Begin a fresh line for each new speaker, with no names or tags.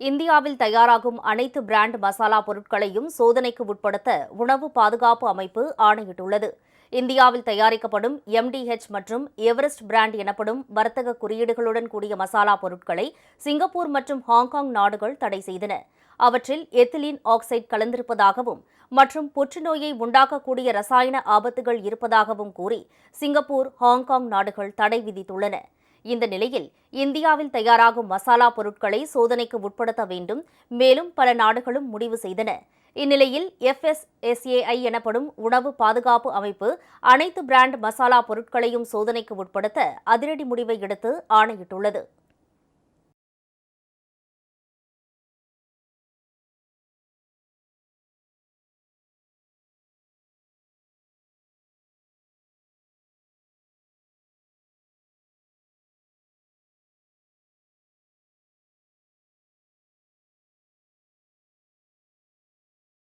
இந்தியாவில் தயாராகும் அனைத்து பிராண்ட் மசாலா பொருட்களையும் சோதனைக்கு உட்படுத்த உணவு பாதுகாப்பு அமைப்பு ஆணையிட்டுள்ளது. இந்தியாவில் தயாரிக்கப்படும் எம்டிஹெச் மற்றும் எவரெஸ்ட் பிராண்ட் எனப்படும் வர்த்தக குறியீடுகளுடன் கூடிய மசாலா பொருட்களை சிங்கப்பூர் மற்றும் ஹாங்காங் நாடுகள் தடை செய்தன. அவற்றில் எத்திலின் ஆக்சைடு கலந்திருப்பதாகவும் மற்றும் புற்றுநோயை உண்டாக்கக்கூடிய ரசாயன ஆபத்துகள் இருப்பதாகவும் கூறி சிங்கப்பூர் ஹாங்காங் நாடுகள் தடை விதித்துள்ளன. இந்த நிலையில் இந்தியாவில் தயாராகும் மசாலா பொருட்களை சோதனைக்கு உட்படுத்த வேண்டும். மேலும் பல நாடுகளும் முடிவு செய்தன. இந்நிலையில் எஃப்எஸ்எஸ்ஏஐ எனப்படும் உணவு பாதுகாப்பு அமைப்பு அனைத்து பிராண்ட் மசாலா பொருட்களையும் சோதனைக்கு உட்படுத்த அதிரடி முடிவை எடுத்து ஆணையிட்டுள்ளது.